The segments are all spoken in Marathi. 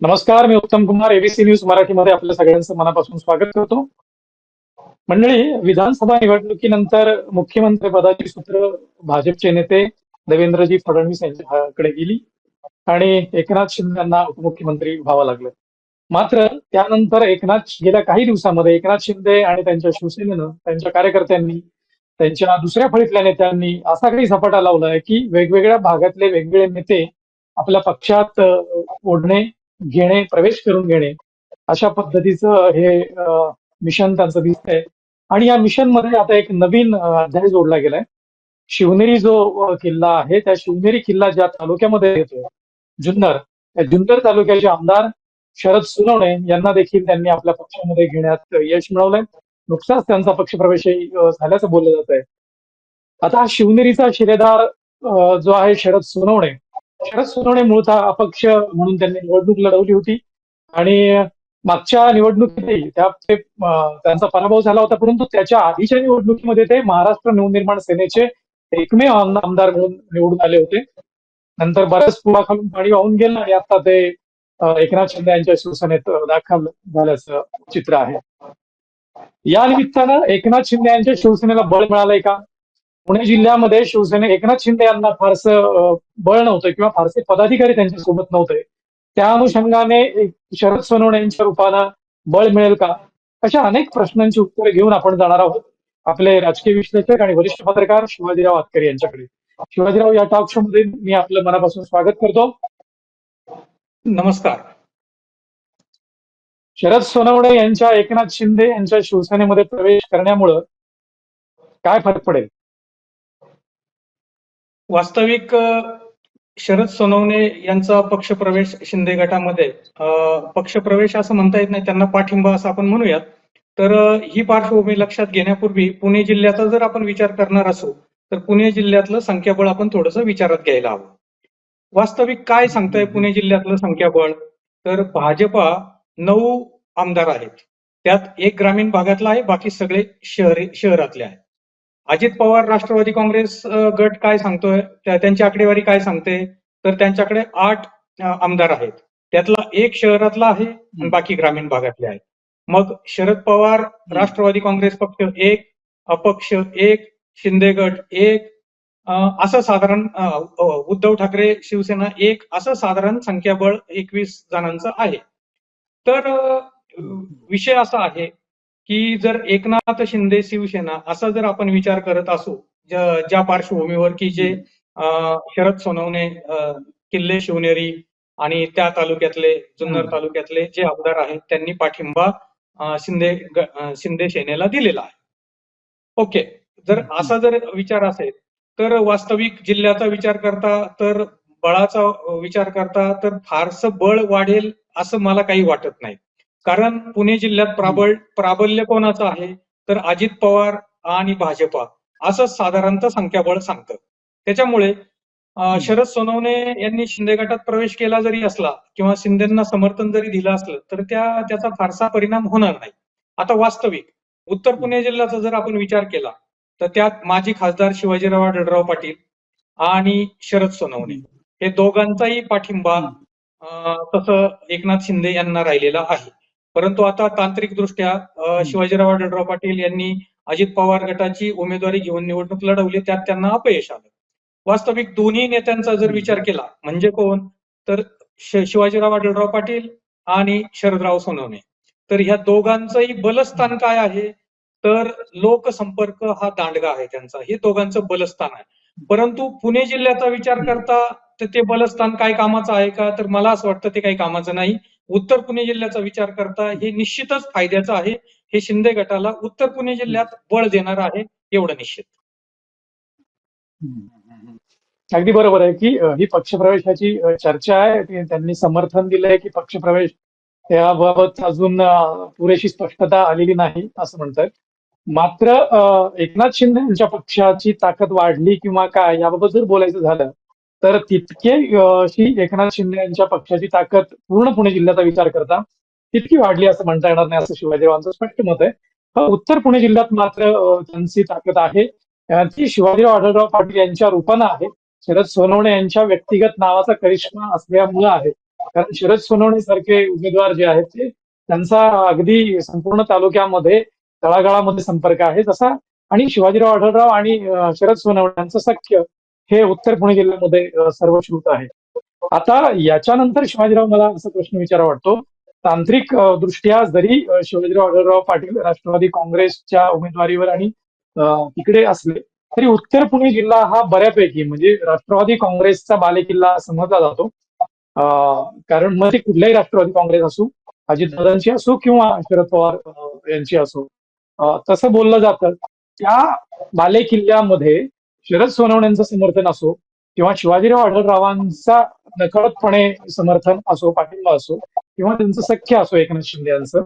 नमस्कार मी उत्तम कुमार एबीसी न्यूज मराठीमध्ये आपल्या सगळ्यांचं मनापासून स्वागत करतो. मंडळी विधानसभा निवडणुकीनंतर मुख्यमंत्री पदाची सूत्र भाजपचे नेते देवेंद्रजी फडणवीस यांच्याकडे गेली आणि एकनाथ शिंदे यांना उपमुख्यमंत्री व्हावं लागलं. मात्र त्यानंतर एकनाथ गेल्या काही दिवसामध्ये एकनाथ शिंदे आणि त्यांच्या शिवसेनेनं त्यांच्या कार्यकर्त्यांनी त्यांच्या दुसऱ्या फळीतल्या नेत्यांनी असा काही झपाटा लावलाय की वेगवेगळ्या भागातले वेगवेगळे नेते आपल्या पक्षात ओढणे घेणे प्रवेश करून घेणे अशा पद्धतीचं हे अ, मिशन त्यांचं दिसतंय. आणि या मिशनमध्ये आता एक नवीन अध्याय जोडला गेलाय. शिवनेरी जो किल्ला आहे त्या शिवनेरी किल्ला ज्या तालुक्यामध्ये येतो जुन्नर त्या जुन्नर तालुक्याचे आमदार शरद सुनवणे यांना देखील त्यांनी आपल्या पक्षामध्ये घेण्यात यश मिळवलंय. नुकताच त्यांचा पक्षप्रवेशही झाल्याचं बोललं जात आहे आता हा शिवनेरीचा शिलेदार जो आहे शरद सुनवणे शरद सोनवणे मूळतः अपक्ष म्हणून त्यांनी निवडणूक लढवली होती. आणि मागच्या निवडणुकीतही त्या त्यांचा पराभव झाला होता परंतु त्याच्या आधीच्या निवडणुकीमध्ये ते महाराष्ट्र नवनिर्माण सेनेचे एकमेव आमदार म्हणून निवडून आले होते. नंतर बऱ्याच पुढाखालून पाणी वाहून गेलं आणि आता ते एकनाथ शिंदे यांच्या शिवसेनेत दाखल झाल्याचं चित्र आहे. या निमित्तानं एकनाथ शिंदे यांच्या शिवसेनेला बळ मिळालंय का? पुणे जिल्ह्यामध्ये शिवसेने एकनाथ शिंदे यांना फारसं बळ नव्हतं किंवा फारसे पदाधिकारी त्यांच्यासोबत नव्हते. त्या अनुषंगाने शरद सोनवणे यांच्या रूपानं बळ मिळेल का? अशा अनेक प्रश्नांची उत्तरे घेऊन आपण जाणार आहोत. आपले राजकीय विश्लेषक आणि वरिष्ठ पत्रकार शिवाजीराव आतकरी यांच्याकडे. शिवाजीराव या टॉक शो मध्ये मी आपलं मनापासून स्वागत करतो. नमस्कार. शरद सोनवणे यांच्या एकनाथ शिंदे यांच्या शिवसेनेमध्ये प्रवेश करण्यामुळं काय फरक पडेल? वास्तविक शरद सोनवणे यांचा पक्षप्रवेश शिंदे गटामध्ये पक्षप्रवेश असं म्हणता येत नाही त्यांना पाठिंबा असं आपण म्हणूयात. तर ही पार्श्वभूमी लक्षात घेण्यापूर्वी पुणे जिल्ह्याचा जर आपण विचार करणार असू तर पुणे जिल्ह्यातलं संख्याबळ आपण थोडंसं विचारात घ्यायला हवं. वास्तविक काय सांगताय पुणे जिल्ह्यातलं संख्याबळ? तर भाजपा नऊ आमदार आहेत. त्यात एक ग्रामीण भागातला आहे बाकी सगळे शहरी शहरातले आहेत. अजित पवार राष्ट्रवादी काँग्रेस गट काय सांगतोय? त्यांची आकडेवारी काय सांगते? तर त्यांच्याकडे आठ आमदार आहेत. त्यातला एक शहरातला आहे आणि बाकी ग्रामीण भागातले आहेत. मग शरद पवार राष्ट्रवादी काँग्रेस पक्ष एक अपक्ष एक शिंदे गट एक असं साधारण उद्धव ठाकरे शिवसेना एक असं साधारण संख्याबळ एकवीस जणांचं आहे. तर विषय असा आहे की जर एकनाथ शिंदे शिवसेना असा जर आपण विचार करत असू ज्या पार्श्वभूमीवर की जे शरद सोनवणे किल्ले शिवनेरी आणि त्या तालुक्यातले जुन्नर. तालुक्यातले जे आमदार आहेत त्यांनी पाठिंबा शिंदे शिंदे सेनेला दिलेला आहे ओके जर. असा जर विचार असेल तर वास्तविक जिल्ह्याचा विचार करता तर बळाचा विचार करता तर फारसं बळ वाढेल असं मला काही वाटत नाही कारण पुणे जिल्ह्यात प्राबळ प्राबल्य कोणाचं आहे? तर अजित पवार आणि भाजपा असं साधारणतः संख्याबळ सांगतं. त्याच्यामुळे शरद सोनवणे यांनी शिंदे गटात प्रवेश केला जरी असला किंवा शिंदेना समर्थन जरी दिलं असलं तर त्या त्याचा फारसा परिणाम होणार नाही. आता वास्तविक उत्तर पुणे जिल्ह्याचा जर आपण विचार केला तर त्यात माजी खासदार शिवाजीराव आढळराव पाटील आणि शरद सोनवणे. हे दोघांचाही पाठिंबा तसं एकनाथ शिंदे यांना राहिलेला आहे. परंतु आता तांत्रिक दृष्ट्या अं, शिवाजीराव आढळराव पाटील यांनी अजित पवार गटाची उमेदवारी घेऊन निवडणूक लढवली त्यात त्यांना अपयश आलं. वास्तविक दोन्ही नेत्यांचा जर विचार केला म्हणजे कोण? तर शिवाजीराव आढळराव पाटील आणि शरदराव सोनवणे. तर ह्या दोघांचंही बलस्थान काय आहे? तर लोकसंपर्क हा दांडगा आहे त्यांचा. हे दोघांचं बलस्थान आहे. परंतु पुणे जिल्ह्याचा विचार करता तर ते बलस्थान काय कामाचं आहे का? तर मला असं वाटतं ते काही कामाचं नाही. उत्तर पुणे जिल्ह्याचा विचार करता हे निश्चितच फायद्याचं आहे. हे शिंदे गटाला उत्तर पुणे जिल्ह्यात बळ देणार आहे एवढं निश्चित. अगदी बरोबर आहे की ही पक्षप्रवेशाची चर्चा आहे. त्यांनी समर्थन दिलंय की पक्षप्रवेश याबाबत अजून पुरेशी स्पष्टता आलेली नाही असं म्हणतात. मात्र एकनाथ शिंदे यांच्या पक्षाची ताकद वाढली किंवा काय याबाबत जर बोलायचं झालं तर तितके अ, शी एकनाथ शिंदे यांच्या पक्षाची ताकद पूर्ण पुणे जिल्ह्याचा विचार करता तितकी वाढली असं म्हणता येणार नाही असं शिवाजीरावांचं स्पष्ट मत आहे. पण उत्तर पुणे जिल्ह्यात मात्र त्यांची ताकद आहे. ती शिवाजीराव आढळराव पाटील यांच्या रूपानं आहे. शरद सोनवणे यांच्या व्यक्तिगत नावाचा करिश्मा असल्यामुळे आहे. कारण शरद सोनवणे सारखे उमेदवार जे आहेत ते त्यांचा अगदी संपूर्ण तालुक्यामध्ये तळागाळामध्ये संपर्क आहे तसा. आणि शिवाजीराव आढळराव आणि शरद सोनवणे यांचं सख्य हे उत्तर पुणे जिल्ह्यामध्ये सर्वश्रुत आहे. आता याच्यानंतर शिवाजीराव मला असा प्रश्न विचारा वाटतो. तांत्रिक दृष्ट्या जरी शिवाजीराव आढळराव पाटील राष्ट्रवादी काँग्रेसच्या उमेदवारीवर आणि तिकडे असले तरी उत्तर पुणे जिल्हा हा बऱ्यापैकी म्हणजे राष्ट्रवादी काँग्रेसचा बालेकिल्ला समजला जातो. कारण मग ते कुठल्याही राष्ट्रवादी काँग्रेस असो अजितदादांची असो किंवा शरद पवार यांची असो तसं बोललं जातं. त्या बालेकिल्ल्यामध्ये शरद सोनवण्यांचं समर्थन असो किंवा शिवाजीराव आढळरावांचा नकळतपणे समर्थन असो पाठिंबा असो किंवा त्यांचं सख्य असो एकनाथ शिंदे यांचं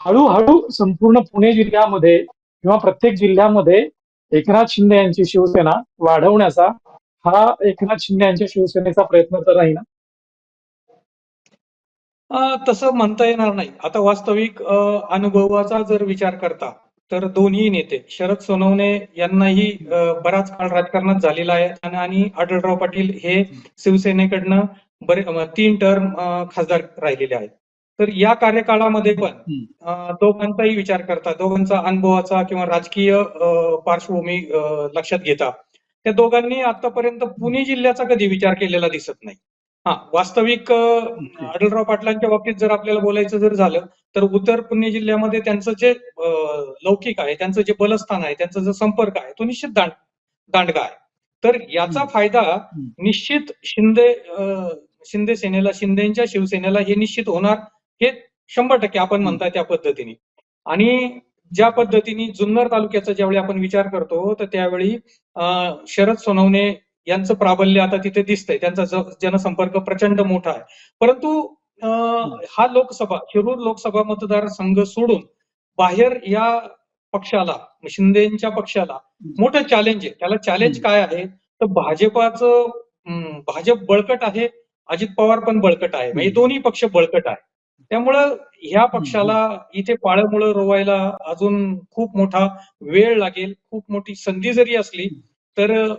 हळूहळू संपूर्ण पुणे जिल्ह्यामध्ये किंवा प्रत्येक जिल्ह्यामध्ये एकनाथ शिंदे यांची शिवसेना वाढवण्याचा हा एकनाथ शिंदे यांच्या शिवसेनेचा प्रयत्न तर नाही ना तसं म्हणता येणार नाही. आता वास्तविक अनुभवाचा जर विचार करता तर दोन्ही नेते शरद सोनवणे यांनाही बराच काळ राजकारणात झालेला आहे. आणि- आढळराव पाटील हे शिवसेनेकडनं बरे तीन टर्म खासदार राहिलेले आहेत. तर या कार्यकाळामध्ये पण दोघांचाही विचार करता दोघांचा अनुभवाचा किंवा राजकीय पार्श्वभूमी लक्षात घेता त्या दोघांनी आतापर्यंत पुणे जिल्ह्याचा कधी विचार केलेला दिसत नाही. हा वास्तविक अ, आढळराव पाटलांच्या बाबतीत जर आपल्याला बोलायचं जर झालं तर उत्तर पुणे जिल्ह्यामध्ये त्यांचं जे अ, लौकिक आहे त्यांचं जे बलस्थान आहे त्यांचा जो संपर्क आहे तो निश्चित दांड दांडगा आहे. तर याचा हम्म. फायदा निश्चित शिंदे अ, शिंदे सेनेला शिंदेच्या शिवसेनेला हे निश्चित होणार हे शंभर टक्के आपण म्हणताय त्या पद्धतीने. आणि ज्या पद्धतीने जुन्नर तालुक्याचा ज्यावेळी आपण विचार करतो तर त्यावेळी अ, शरद सोनवणे यांचं प्राबल्य आता तिथे दिसतंय. त्यांचा जनसंपर्क प्रचंड मोठा आहे. परंतु हा लोकसभा शिरूर लोकसभा मतदारसंघ सोडून बाहेर या पक्षाला शिंदेच्या पक्षाला मोठं चॅलेंज आहे. त्याला चॅलेंज. काय आहे? तर भाजपाचं भाजप बळकट आहे अजित पवार पण बळकट आहे. म्हणजे. दोन्ही पक्ष बळकट आहे. त्यामुळं ह्या पक्षाला इथे पाळमुळं रोवायला अजून खूप मोठा वेळ लागेल. खूप मोठी संधी जरी असली तर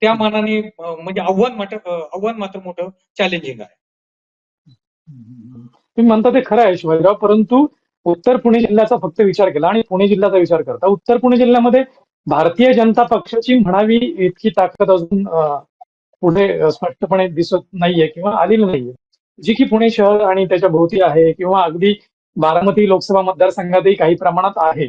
त्या मानाने म्हणजे आव्हान मात्र आव्हान मात्र मोठं चॅलेंजिंग आहे. तुम्ही म्हणता ते खरं आहे शिवाजीराव परंतु उत्तर पुणे जिल्ह्याचा फक्त विचार केला आणि पुणे जिल्ह्याचा विचार करता. उत्तर पुणे जिल्ह्यामध्ये भारतीय जनता पक्षाची म्हणावी इतकी ताकद अजून पुढे स्पष्टपणे दिसत नाहीये किंवा आलेली नाहीये. जी की पुणे शहर आणि त्याच्या भोवती आहे किंवा अगदी बारामती लोकसभा मतदारसंघातही काही प्रमाणात आहे.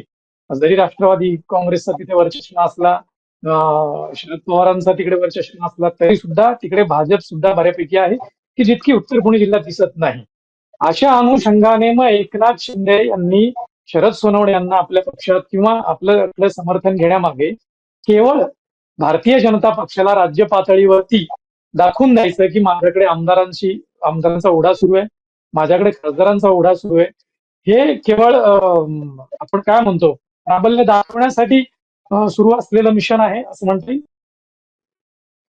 जरी राष्ट्रवादी काँग्रेसचा तिथे वर्चस्व असला शरद पवारांचा तिकडे वर्चस्व असला तरी सुद्धा तिकडे भाजप सुद्धा बऱ्यापैकी आहे की जितकी उत्तर पुणे जिल्ह्यात दिसत नाही. अशा अनुषंगाने मग एकनाथ शिंदे यांनी शरद सोनवणे यांना आपल्या पक्षात किंवा आपलं आपलं समर्थन घेण्यामागे केवळ भारतीय जनता पक्षाला राज्य पातळीवरती दाखवून द्यायचं की माझ्याकडे आमदारांशी आमदारांचा ओढा सुरू आहे माझ्याकडे खासदारांचा ओढा सुरू आहे. हे केवळ आपण काय म्हणतो प्राबल्य दाखवण्यासाठी सुरू असलेलं मिशन आहे असं म्हणता येईल?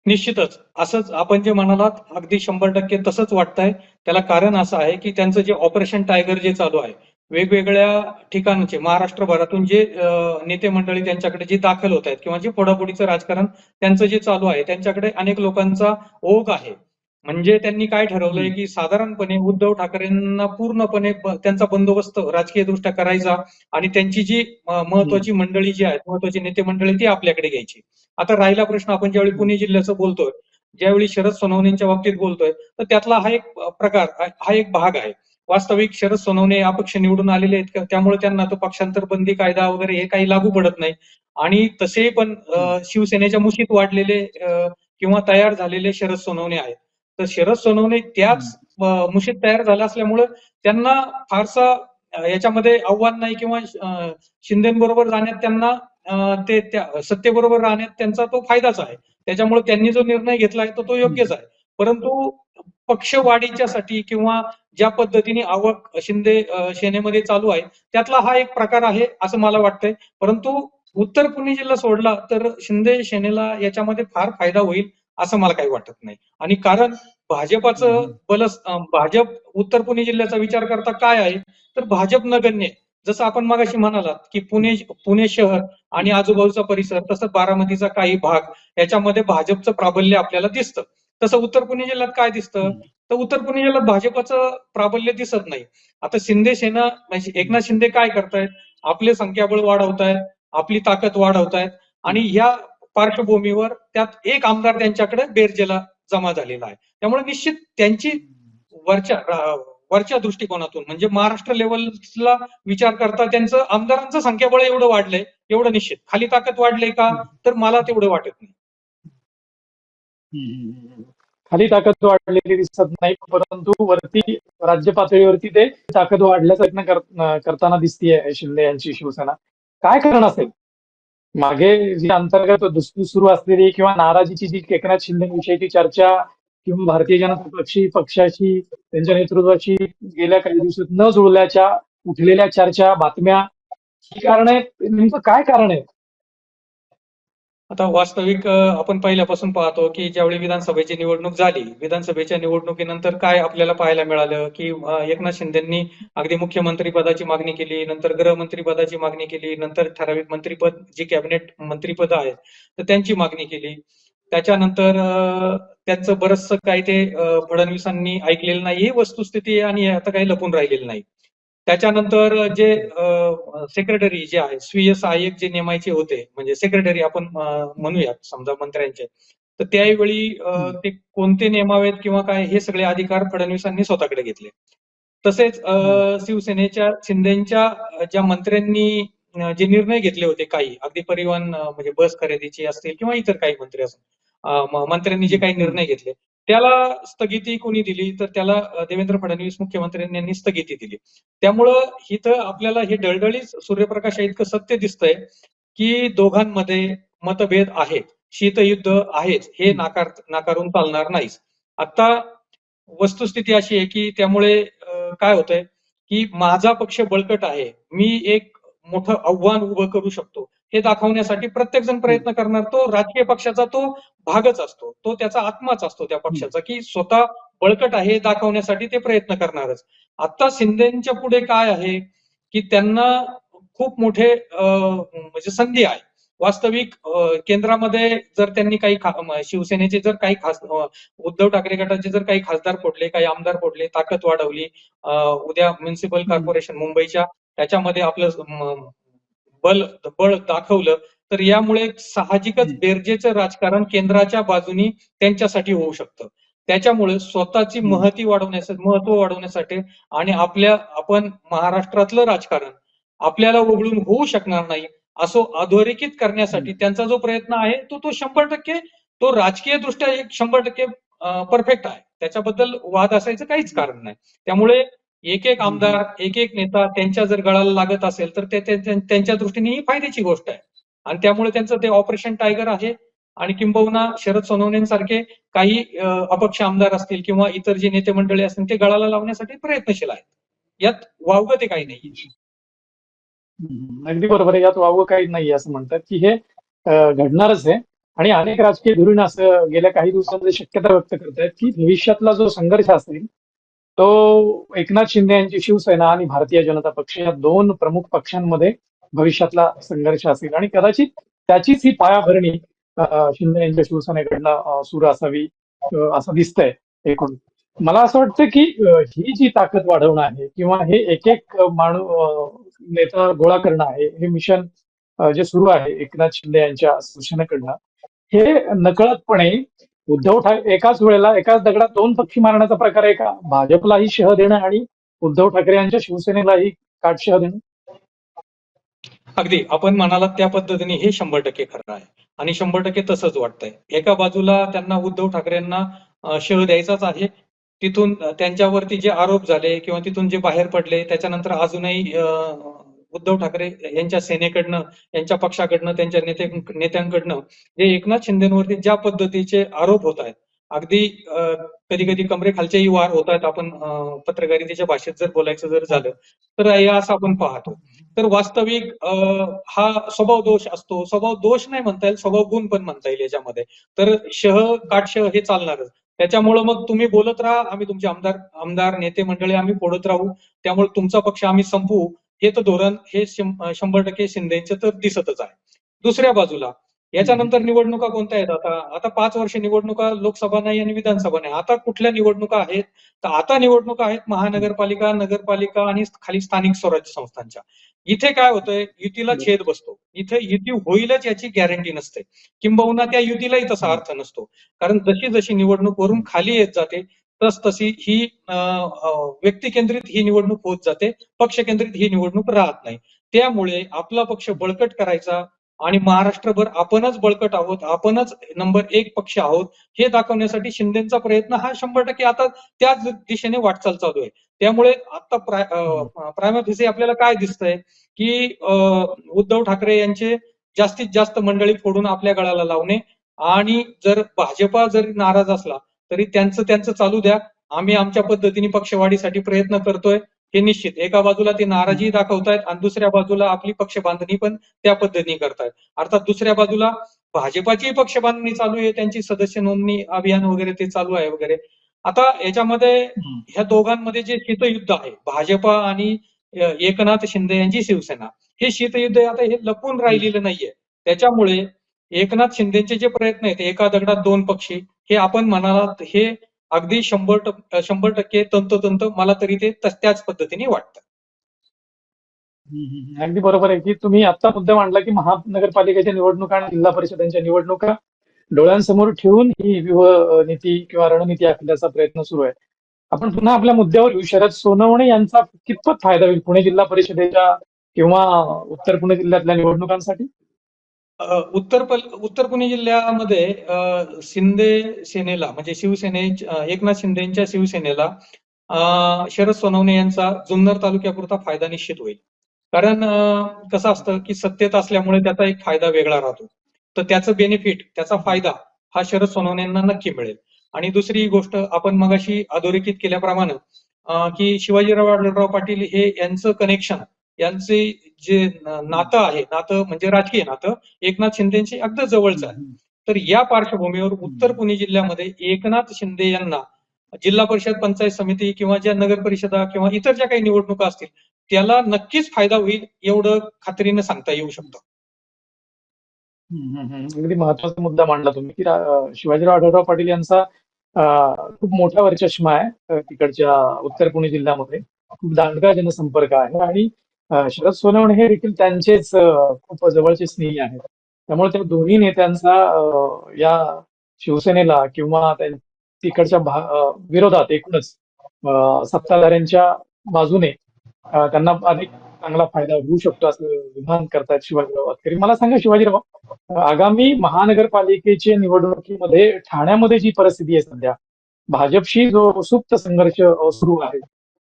निश्चितच. असंच आपण जे म्हणालात अगदी शंभर टक्के तसंच वाटतंय. त्याला कारण असं आहे की त्यांचं जे ऑपरेशन टायगर जे चालू आहे वेगवेगळ्या ठिकाणचे महाराष्ट्रभरातून जे नेते मंडळी त्यांच्याकडे जे दाखल होत आहेत किंवा जे फोडाफोडीचं राजकारण त्यांचं जे चालू आहे त्यांच्याकडे अनेक लोकांचा ओघ आहे. म्हणजे त्यांनी काय ठरवलंय की साधारणपणे उद्धव ठाकरेंना पूर्णपणे त्यांचा बंदोबस्त राजकीय दृष्ट्या करायचा आणि त्यांची जी महत्वाची मंडळी जी आहेत महत्वाची नेते मंडळी ती आपल्याकडे घ्यायची. आता राहिला प्रश्न आपण ज्यावेळी पुणे जिल्ह्याचं बोलतोय ज्यावेळी शरद सोनवणेंच्या बाबतीत बोलतोय तर त्यातला हा एक प्रकार हा एक भाग आहे. वास्तविक शरद सोनवणे अपक्ष निवडून आलेले आहेत? त्यामुळे त्यांना तो पक्षांतर बंदी कायदा वगैरे हे काही लागू पडत नाही. आणि तसे पण शिवसेनेच्या मुशीत वाढलेले किंवा तयार झालेले शरद सोनवणे आहेत. तर शरद सोनवणे त्याच मुशीत तयार झाला असल्यामुळं त्यांना फारसा याच्यामध्ये आव्हान नाही किंवा शिंदेबरोबर जाण्यात त्यांना ते त्या सत्तेबरोबर राहण्यात त्यांचा तो फायदाच आहे. त्याच्यामुळे त्यांनी जो निर्णय घेतलाय तो तो योग्यच आहे. परंतु पक्षवाढीच्यासाठी किंवा ज्या पद्धतीने आवक शिंदे सेनेमध्ये चालू आहे त्यातला हा एक प्रकार आहे असं मला वाटतंय. परंतु उत्तर पुणे जिल्हा सोडला तर शिंदे सेनेला याच्यामध्ये फार फायदा होईल असं मला काही वाटत नाही. आणि कारण भाजपाचं अं, भाजप उत्तर पुणे जिल्ह्याचा विचार करता काय आहे? तर भाजप नगण्य. जसं आपण मगाशी म्हणालात की पुणे पुणे शहर आणि आजूबाजूचा परिसर तसंच बारामतीचा काही भाग याच्यामध्ये भाजपचं प्राबल्य आपल्याला दिसतं. तसं उत्तर पुणे जिल्ह्यात काय दिसतं? तर उत्तर पुणे जिल्ह्यात भाजपचं प्राबल्य दिसत नाही. आता शिंदे सेना म्हणजे एकनाथ शिंदे काय करतायत? आपले संख्याबळ वाढवतायत आपली ताकद वाढवतायत. आणि या पार्श्वभूमीवर त्यात एक आमदार त्यांच्याकडे बेरजेला जमा झालेला आहे. त्यामुळे निश्चित त्यांची वरच्या वरच्या दृष्टिकोनातून म्हणजे महाराष्ट्र लेवलला विचार करता त्यांचं आमदारांचं संख्याबळ एवढं वाढलंय एवढं निश्चित. खाली ताकद वाढले का तर मला तेवढं वाटत नाही. खाली ताकद वाढलेली दिसत नाही परंतु वरती राज्य पातळीवरती ते ताकद वाढल्याचा प्रयत्न करताना दिसतीये शिंदे यांची शिवसेना. काय कारण असेल? मागे जी अंतर्गत दुसरी सुरू असलेली किंवा नाराजीची जी एकनाथ शिंदे विषयीची चर्चा किंवा भारतीय जनता पक्षी पक्षाची त्यांच्या नेतृत्वाची गेल्या काही दिवसात न जुळल्याच्या उठलेल्या चर्चा बातम्या ही कारण आहेत नेमकं काय कारण आहे आता वास्तविक आपण पहिल्यापासून पाहतो की ज्यावेळी विधानसभेची निवडणूक झाली विधानसभेच्या निवडणुकीनंतर काय आपल्याला पाहायला मिळालं की एकनाथ शिंदेंनी अगदी मुख्यमंत्री पदाची मागणी केली नंतर गृहमंत्री पदाची मागणी केली नंतर ठराविक मंत्रीपद जी कॅबिनेट मंत्रीपद आहेत तर त्यांची मागणी केली. त्याच्यानंतर त्याचं बरचसं काही ते फडणवीसांनी ऐकलेलं नाही ही वस्तुस्थिती आणि आता काही लपून राहिलेलं नाही. त्याच्यानंतर जे सेक्रेटरी जे आहे स्वीय सहाय्यक जे नेमायचे होते म्हणजे सेक्रेटरी आपण म्हणूयात समजा मंत्र्यांचे तर त्यावेळी ते कोणते नेमावेत किंवा काय हे सगळे अधिकार फडणवीसांनी स्वतःकडे घेतले. तसेच शिवसेनेच्या शिंदेच्या ज्या मंत्र्यांनी जे निर्णय घेतले होते काही अगदी परिवहन म्हणजे बस खरेदीची असतील किंवा इतर काही मंत्री असतील मंत्र्यांनी जे काही निर्णय घेतले त्याला स्थगिती कोणी दिली तर त्याला देवेंद्र फडणवीस मुख्यमंत्र्यांनी यांनी स्थगिती दिली. त्यामुळं इथं आपल्याला हे डळडळीत सूर्यप्रकाश इतकं सत्य दिसतंय की दोघांमध्ये मतभेद आहेत. शीतयुद्ध आहेच हे नाकार नाकारून चालणार नाहीच. आता वस्तुस्थिती अशी आहे की त्यामुळे काय होतंय की माझा पक्ष बळकट आहे. मी एक मोठं आव्हान उभं करू शकतो. हे दाखवण्यासाठी प्रत्येक जण प्रयत्न करणार तो राजकीय पक्षाचा तो भागच असतो. तो त्याचा आत्माच असतो त्या पक्षाचा की स्वतः बळकट आहे हे दाखवण्यासाठी ते प्रयत्न करणारच. आता शिंदेच्या पुढे काय आहे की त्यांना खूप मोठे म्हणजे संधी आहे. वास्तविक केंद्रामध्ये जर त्यांनी काही शिवसेनेचे जर काही खास उद्धव ठाकरे गटाचे जर काही खासदार फोडले काही आमदार फोडले ताकद वाढवली उद्या म्युन्सिपल कॉर्पोरेशन मुंबईच्या त्याच्यामध्ये आपलं बल बळ दाखवलं तर यामुळे साहजिकच. बेरजेचं राजकारण केंद्राच्या बाजूनी त्यांच्यासाठी होऊ शकतं त्याच्यामुळे स्वतःची. महती वाढवण्यासाठी महत्त्व वाढवण्यासाठी आणि आपल्या आपण महाराष्ट्रातलं राजकारण आपल्याला वगळून होऊ शकणार नाही असं अधोरेखित करण्यासाठी. त्यांचा जो प्रयत्न आहे तो तो शंभर टक्के तो राजकीय दृष्ट्या एक शंभर टक्के परफेक्ट आहे त्याच्याबद्दल वाद असायचं काहीच कारण नाही त्यामुळे एक एक आमदार एक एक नेता त्यांच्या जर गळाला लागत असेल तर ते त्यांच्या दृष्टीने ही फायद्याची गोष्ट आहे. आणि त्यामुळे त्यांचं ते ऑपरेशन टायगर आहे. आणि किंबहुना शरद सोनवणेंसारखे काही अपक्ष आमदार असतील किंवा इतर जे नेते मंडळी असतील ते गळाला लावण्यासाठी प्रयत्नशील आहेत. यात वावगं ते काही नाही. अगदी बरोबर आहे. यात वावं काही नाही असं म्हणतात की हे घडणारच आहे. आणि अनेक राजकीय धुरीण असं गेल्या काही दिवसांमध्ये शक्यता व्यक्त करतायत की भविष्यातला जो संघर्ष असेल तो एकनाथ शिंदे यांची शिवसेना आणि भारतीय जनता पक्ष या दोन प्रमुख पक्षांमध्ये भविष्यातला संघर्ष असेल. आणि कदाचित त्याचीच ही पायाभरणी शिंदे यांच्या शिवसेनेकडनं सुरू असावी असं दिसतंय एकूण. मला असं वाटतं की ही जी ताकद वाढवणं आहे किंवा हे एक एक माणू नेता गोळा करणं आहे हे मिशन जे सुरू आहे एकनाथ शिंदे यांच्या सूचनेकडनं हे नकळतपणे उद्धव ठाकरे एकाच वेळेला एकाच दगडात दोन पक्षी मारण्याचा प्रकार आहे का? भाजपलाही शह देणं आणि उद्धव ठाकरे यांच्या शिवसेनेलाही काटशह देणं? अगदी. आपण म्हणालात त्या पद्धतीने हे शंभर टक्के खरं आहे. आणि शंभर टक्के तसंच वाटतंय. एका बाजूला त्यांना उद्धव ठाकरेंना शह द्यायचाच आहे. तिथून त्यांच्यावरती जे आरोप झाले किंवा तिथून जे बाहेर पडले त्याच्यानंतर अजूनही अं, उद्धव ठाकरे यांच्या सेनेकडनं यांच्या पक्षाकडनं त्यांच्या नेते नेत्यांकडनं जे एकनाथ शिंदेवरती ज्या पद्धतीचे आरोप होत आहेत अगदी कधी कधी कमरेखालचेही वार होत आहेत. आपण पत्रकारितेच्या भाषेत जर बोलायचं जर झालं तर हे असं आपण पाहतो. तर वास्तविक हा स्वभाव दोष असतो. स्वभाव दोष नाही म्हणता येईल स्वभाव गुण पण म्हणता येईल याच्यामध्ये. तर शह काटशह हे चालणारच. त्याच्यामुळं मग तुम्ही बोलत राहा आम्ही तुमचे आमदार आमदार नेते मंडळी आम्ही फोडत राहू. त्यामुळे तुमचा पक्ष आम्ही संपवू. हे तर धोरण हे शंभर टक्के शिंदेचं तर दिसतच आहे. दुसऱ्या बाजूला याच्यानंतर निवडणुका कोणत्या आहेत? आता आता पाच वर्ष निवडणुका लोकसभा नाही आणि विधानसभा नाही. आता कुठल्या निवडणुका आहेत? तर आता निवडणुका आहेत महानगरपालिका नगरपालिका आणि खाली स्थानिक स्वराज्य संस्थांच्या. इथे काय होतंय? युतीला छेद बसतो. इथे युती होईलच याची गॅरंटी नसते. किंबहुना त्या युतीलाही तसा अर्थ नसतो. कारण जशी जशी निवडणूक वरून खाली येत जाते तस तशी ही व्यक्ती केंद्रित ही निवडणूक होत जाते पक्ष केंद्रित ही निवडणूक राहत नाही. त्यामुळे आपला पक्ष बळकट करायचा आणि महाराष्ट्रभर आपणच बळकट आहोत आपणच नंबर एक पक्ष आहोत हे दाखवण्यासाठी शिंदेचा प्रयत्न हा शंभर टक्के आता त्याच दिशेने वाटचाल चालू आहे. त्यामुळे आता प्रायमरी आपल्याला काय दिसतंय की उद्धव ठाकरे यांचे जास्तीत जास्त मंडळी फोडून आपल्या गळाला लावणे आणि जर भाजपा जरी नाराज असला तरी त्यांचं त्यांचं चालू द्या. आम्ही आमच्या पद्धतीने पक्षवाढीसाठी प्रयत्न करतोय. हे निश्चित. एका बाजूला ते नाराजी दाखवतायत आणि दुसऱ्या बाजूला आपली पक्ष बांधणी पण त्या पद्धतीने करतायत. अर्थात दुसऱ्या बाजूला भाजपाची पक्ष बांधणी चालू आहे त्यांची सदस्य नोंदणी अभियान वगैरे ते चालू आहे वगैरे. आता याच्यामध्ये ह्या दोघांमध्ये जे शीतयुद्ध आहे भाजपा आणि एकनाथ शिंदे यांची शिवसेना. हे शीतयुद्ध आता हे लपून राहिलेलं नाहीये. त्याच्यामुळे एकनाथ शिंदेचे जे प्रयत्न आहेत एका दगडात दोन पक्षी हे आपण म्हणालात हे अगदी शंभर टक्के शंभर टक्के तंतोतंत मला तरी ते त्याच पद्धतीने वाटतं. अगदी बरोबर आहे की तुम्ही आता मुद्दा मांडला की महानगरपालिकेच्या निवडणुका आणि जिल्हा परिषदांच्या निवडणुका डोळ्यांसमोर ठेवून ही व्यूह नीती किंवा रणनीती आखण्याचा प्रयत्न सुरू आहे. आपण पुन्हा आपल्या मुद्द्यावर येऊ. शरद सोनवणे यांचा कितपत फायदा होईल पुणे जिल्हा परिषदेच्या किंवा उत्तर पुणे जिल्ह्यातल्या निवडणुकांसाठी? उत्तर पल- उत्तर पुणे जिल्ह्यामध्ये शिंदे सेनेला म्हणजे शिवसेने एकनाथ शिंदेच्या शिवसेनेला शरद सोनवणे यांचा जुन्नर तालुक्यापुरता फायदा निश्चित होईल. कारण कसं असतं की सत्तेत असल्यामुळे त्याचा एक फायदा वेगळा राहतो. तर त्याचं बेनिफिट त्याचा फायदा हा शरद सोनवणेंना नक्की मिळेल. आणि दुसरी गोष्ट आपण मगाशी अधोरेखित केल्याप्रमाणे की शिवाजीराव आढळराव पाटील हे यांचं कनेक्शन यांचे जे नातं आहे नातं म्हणजे राजकीय नातं एकनाथ शिंदेची अगदी जवळचं आहे. तर या पार्श्वभूमीवर उत्तर पुणे जिल्ह्यामध्ये एकनाथ शिंदे यांना जिल्हा परिषद पंचायत समिती किंवा ज्या नगर परिषदा किंवा इतर ज्या काही निवडणुका असतील त्याला नक्कीच फायदा होईल एवढं खात्रीनं सांगता येऊ शकतं. अगदी महत्त्वाचा मुद्दा मांडला तुम्ही की शिवाजीराव आढळराव पाटील यांचा खूप मोठा वरचष्मा आहे तिकडच्या उत्तर पुणे जिल्ह्यामध्ये. खूप दांडगा जनसंपर्क आहे आणि शरद सोनवणे हे देखील त्यांचेच खूप जवळचे स्नेही आहेत. त्यामुळे त्या दोन्ही नेत्यांचा या शिवसेनेला किंवा तिकडच्या विरोधात एकूणच सत्ताधाऱ्यांच्या बाजूने त्यांना अधिक चांगला फायदा होऊ शकतो असं विधान करतायत शिवाजीराव वातकरी मला सांगा शिवाजीराव आगामी महानगरपालिकेच्या निवडणुकीमध्ये ठाण्यामध्ये जी परिस्थिती आहे सध्या भाजपशी जो सुप्त संघर्ष सुरू आहे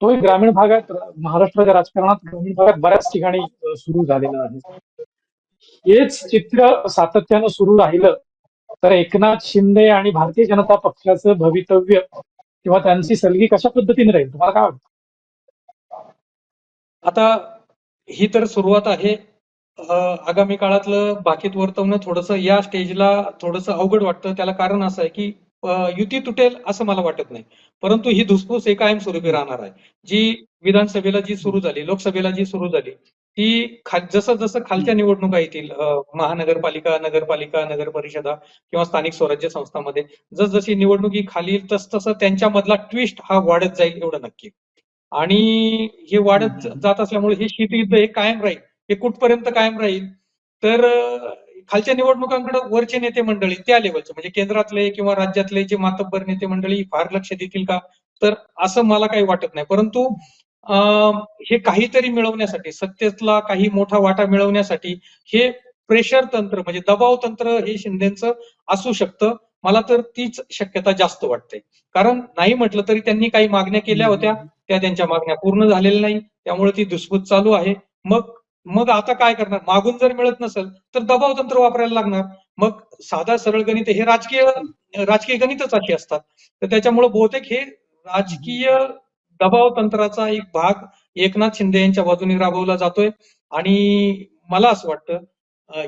तो एक ग्रामीण भागात महाराष्ट्राच्या राजकारणात ग्रामीण भागात बऱ्याच ठिकाणी सुरू झालेला आहे. हेच चित्र सातत्यानं सुरू राहिलं तर एकनाथ शिंदे आणि भारतीय जनता पक्षाचं भवितव्य किंवा त्यांची सलगी कशा पद्धतीने राहील? तुम्हाला काय वाटतं? आता ही तर सुरुवात आहे. आगामी काळातलं बाकीत वर्तवणं थोडस या स्टेजला थोडस अवघड वाटतं. त्याला कारण असं आहे की युती तुटेल असं मला वाटत नाही. परंतु ही धुसफूस हे कायमस्वरूपी राहणार आहे. जी विधानसभेला जी सुरू झाली लोकसभेला जी सुरू झाली ती खा जसं जसं खालच्या निवडणुका येतील महानगरपालिका नगरपालिका नगर परिषदा किंवा स्थानिक स्वराज्य संस्थांमध्ये जसजशी निवडणुकी खाली येईल तस तसं त्यांच्यामधला ट्विस्ट हा वाढत जाईल एवढं नक्की. आणि हे वाढत. जात असल्यामुळे हे शीतयुद्ध हे कायम राहील. हे कुठपर्यंत कायम राहील? तर खालच्या निवडणुकांकडे वरचे नेते मंडळी त्या लेवलचे म्हणजे केंद्रातले किंवा राज्यातले जे मातब्बर नेते मंडळी फार लक्ष देतील का? तर असं मला काही वाटत नाही. परंतु अं, हे काहीतरी मिळवण्यासाठी सत्तेतला काही मोठा वाटा मिळवण्यासाठी हे प्रेशर तंत्र म्हणजे दबाव तंत्र हे शिंदेचं असू शकतं. मला तर तीच शक्यता जास्त वाटते. कारण नाही म्हटलं तरी त्यांनी काही मागण्या केल्या होत्या. त्या त्यांच्या मागण्या पूर्ण झालेल्या नाही. त्यामुळे ती धुसफूस चालू आहे. मग मग आता काय करणार? मागून जर मिळत नसेल तर दबाव तंत्र वापरायला लागणार. मग साधा सरळ गणित हे राजकीय राजकीय गणितच अशी असतात. तर त्याच्यामुळे बहुतेक हे राजकीय दबाव तंत्राचा एक भाग एकनाथ शिंदे यांच्या बाजूने राबवला जातोय. आणि मला असं वाटतं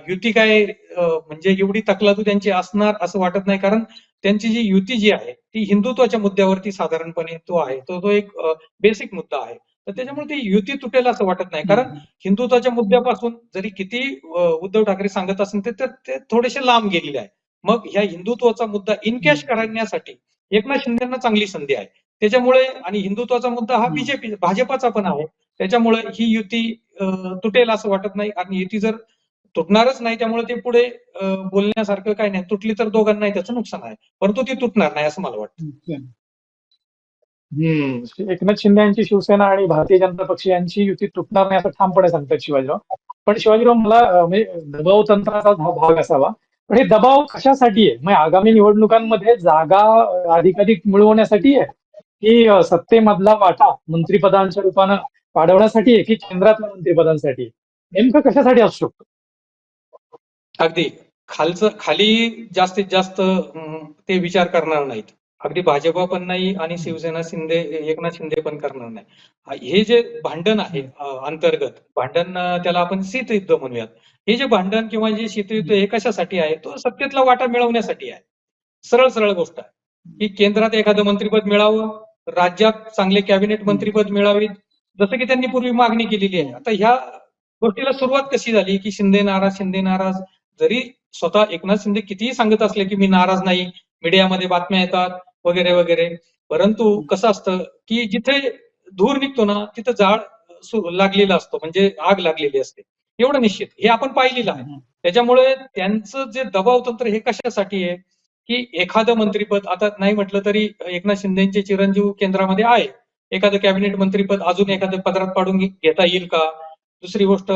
युती काय म्हणजे एवढी तकलादू त्यांची असणार असं वाटत नाही. कारण त्यांची जी युती जी आहे ती हिंदुत्वाच्या मुद्द्यावरती साधारणपणे तो आहे. तो तो एक बेसिक मुद्दा आहे. तर त्याच्यामुळे ती युती तुटेल असं वाटत नाही. कारण हिंदुत्वाच्या मुद्द्यापासून जरी किती उद्धव ठाकरे सांगत असेल ते तर ते थोडेसे लांब गेलेले आहे. मग ह्या हिंदुत्वाचा मुद्दा इनकॅश करण्यासाठी एकनाथ शिंदेना चांगली संधी आहे. त्याच्यामुळे आणि हिंदुत्वाचा मुद्दा हा. बीजेपी भाजपाचा पण आहे. त्याच्यामुळे ही युती तुटेल असं वाटत नाही. आणि युती जर तुटणारच नाही त्यामुळे ते पुढे बोलण्यासारखं काही नाही. तुटली तर दोघांनाही त्याचं नुकसान आहे. परंतु ती तुटणार नाही असं मला वाटतं. एकनाथ शिंदे यांची शिवसेना आणि भारतीय जनता पक्ष यांची युती तुटणार नाही असं ठामपणे सांगतात शिवाजीराव. पण शिवाजीराव मला म्हणजे दबाव तंत्राचा हा भाग असावा. पण हे दबाव कशासाठी आहे? म्हणजे आगामी निवडणुकांमध्ये जागा अधिकाधिक मिळवण्यासाठी आहे? की सत्तेमधला वाटा मंत्रिपदांच्या रूपानं वाढवण्यासाठी आहे की केंद्रातल्या मंत्रिपदांसाठी? नेमकं कशासाठी असू शकतो? अगदी. खालचं खाली जास्तीत जास्त ते विचार करणार नाहीत. अगदी भाजपा पण नाही आणि शिवसेना शिंदे एकनाथ शिंदे पण करणार नाही. हे जे भांडण आहे अंतर्गत भांडण त्याला आपण शीतयुद्ध म्हणूयात. हे जे भांडण किंवा जे शीतयुद्ध हे कशासाठी आहे? तो सत्तेतला वाटा मिळवण्यासाठी आहे. सरळ सरळ गोष्ट आहे. की केंद्रात एखादं मंत्रीपद मिळावं राज्यात चांगले कॅबिनेट मंत्रीपद मिळावीत जसं की त्यांनी पूर्वी मागणी केलेली आहे. आता ह्या गोष्टीला सुरुवात कशी झाली? की शिंदे नाराज शिंदे नाराज. जरी स्वतः एकनाथ शिंदे कितीही सांगत असले की मी नाराज नाही मीडियामध्ये बातम्या येतात वगैरे वगैरे. परंतु कसं असतं की जिथे धूर निघतो ना तिथं जाळ लागलेला असतो. म्हणजे आग लागलेली असते. एवढं निश्चित. हे आपण पाहिलेलं आहे. त्याच्यामुळे त्यांचं जे दबाव तंत्र हे कशासाठी आहे? की एखादं मंत्रीपद आता नाही म्हटलं तरी एकनाथ शिंदेचे चिरंजीव केंद्रामध्ये आहे. एखादं कॅबिनेट मंत्रीपद अजून एखादं पदरात पाडून घेता येईल का? दुसरी गोष्ट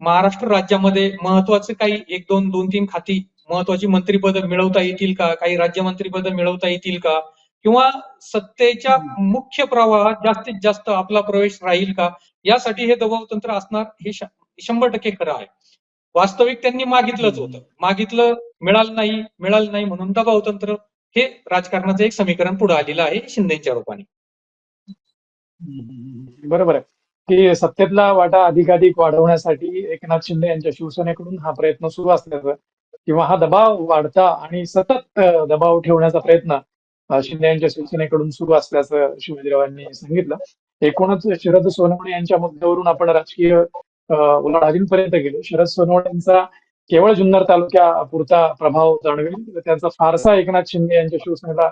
महाराष्ट्र राज्यामध्ये महत्त्वाचे काही एक दोन दोन तीन खाती महत्वाची मंत्रीपद मिळवता येतील का? काही राज्यमंत्रीपद मिळवता येतील का? किंवा सत्तेच्या मुख्य प्रवाहात जास्तीत जास्त आपला प्रवेश राहील का? यासाठी हे दबाव तंत्र असणार हे शंभर टक्के खरं आहे. वास्तविक त्यांनी मागितलंच होतं. मागितलं मिळालं नाही मिळालं नाही म्हणून दबाव तंत्र हे राजकारणाचं एक समीकरण पुढे आलेलं आहे शिंदेच्या रूपाने. बरोबर आहे. की सत्तेतला वाटा अधिकाधिक वाढवण्यासाठी एकनाथ शिंदे यांच्या शिवसेनेकडून हा प्रयत्न सुरू असल्याचं किंवा हा दबाव वाढता आणि सतत दबाव ठेवण्याचा प्रयत्न शिंदे यांच्या शिवसेनेकडून सुरू असल्याचं शिवाजीराव यांनी सांगितलं. एकूणच शरद सोनवणे यांच्या मुद्द्यावरून आपण राजकीय उलाढालींपर्यंत गेलो. शरद सोनवणे यांचा केवळ जुन्नर तालुक्यापुरता प्रभाव जाणवेल. त्यांचा फारसा एकनाथ शिंदे यांच्या शिवसेनेला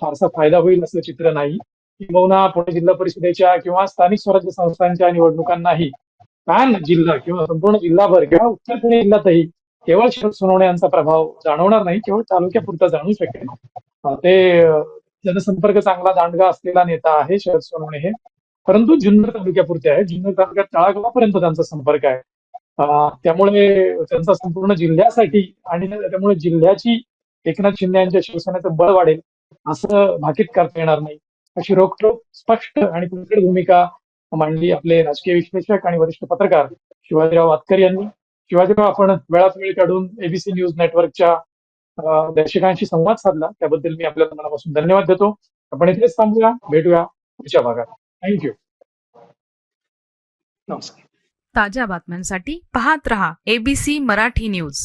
फारसा फायदा होईल असं चित्र नाही. किंबहुना पुणे जिल्हा परिषदेच्या किंवा स्थानिक स्वराज्य संस्थांच्या निवडणुकांनाही पॅन जिल्हा किंवा संपूर्ण जिल्हाभर किंवा उत्तर पुणे जिल्ह्यातही केवळ शरद सोनवणे यांचा प्रभाव जाणवणार नाही केवळ तालुक्यापुरता जाणू शकेल. ते जनसंपर्क चांगला दांडगा असलेला नेता आहे शरद सोनवणे हे. परंतु जुन्नर तालुक्यापुरते आहे. जुन्नर तालुक्यात तळागावापर्यंत त्यांचा संपर्क आहे. त्यामुळे त्यांचा संपूर्ण जिल्ह्यासाठी आणि त्यामुळे जिल्ह्याची एकनाथ शिंदे यांच्या शिवसेनेचं बळ वाढेल असं भाकीत करता येणार नाही. अशी रोखटोक स्पष्ट आणि भूमिका मांडली आपले राजकीय विश्लेषक आणि वरिष्ठ पत्रकार शिवाजीराव वातकर यांनी. किंवा जेव्हा आपण वेळात वेळ काढून एबीसी न्यूज नेटवर्कच्या दर्शकांशी संवाद साधला त्याबद्दल मी आपल्याला मनापासून धन्यवाद देतो. आपण इथेच थांबूया भेटूया पुढच्या भागात. थँक्यू नमस्कार. ताज्या बातम्यांसाठी पाहत रहा एबीसी मराठी न्यूज.